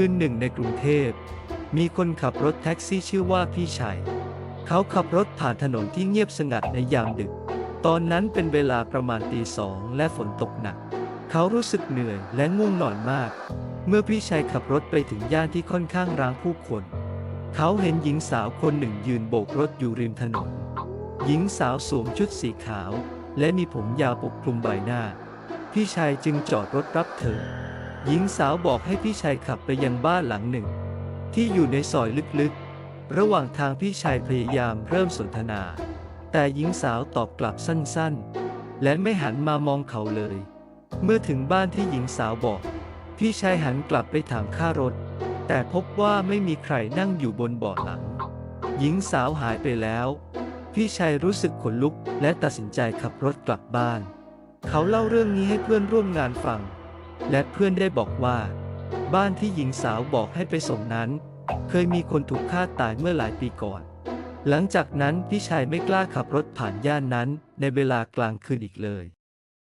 คืนหนึ่งในกรุงเทพ มีคนขับรถแท็กซี่ชื่อว่าพี่ชัย เขาขับรถผ่านถนนที่เงียบสงัดในยามดึก ตอนนั้นเป็นเวลาประมาณตีสองและฝนตกหนัก เขารู้สึกเหนื่อยและง่วงนอนมาก เมื่อพี่ชัยขับรถไปถึงย่านที่ค่อนข้างร้างผู้คน เขาเห็นหญิงสาวคนหนึ่งยืนโบกรถอยู่ริมถนน หญิงสาวสวมชุดสีขาว และมีผมยาวปกคลุมใบหน้า พี่ชัยจึงจอดรถรับเธอ หญิงสาวบอกให้พี่ชัยขับไปยังบ้านหลังหนึ่ง ที่อยู่ในซอยลึกๆ ระหว่างทางพี่ชัยพยายามเริ่มสนทนา แต่หญิงสาวตอบกลับสั้นๆ และไม่หันมามองเขาเลย เมื่อถึงบ้านที่หญิงสาวบอก พี่ชายหันกลับไปถามค่ารถ แต่พบว่าไม่มีใครนั่งอยู่บนเบาะหลัง หญิงสาวหายไปแล้ว พี่ชายรู้สึกขนลุกและตัดสินใจขับรถกลับบ้าน เขาเล่าเรื่องนี้ให้เพื่อนร่วมงานฟัง และเพื่อนได้บอกว่า บ้านที่หญิงสาวบอกให้ไปส่งนั้น เคยมีคนถูกฆ่าตายเมื่อหลายปีก่อน หลังจากนั้นพี่ชายไม่กล้าขับรถผ่านย่านนั้นในเวลากลางคืนอีกเลย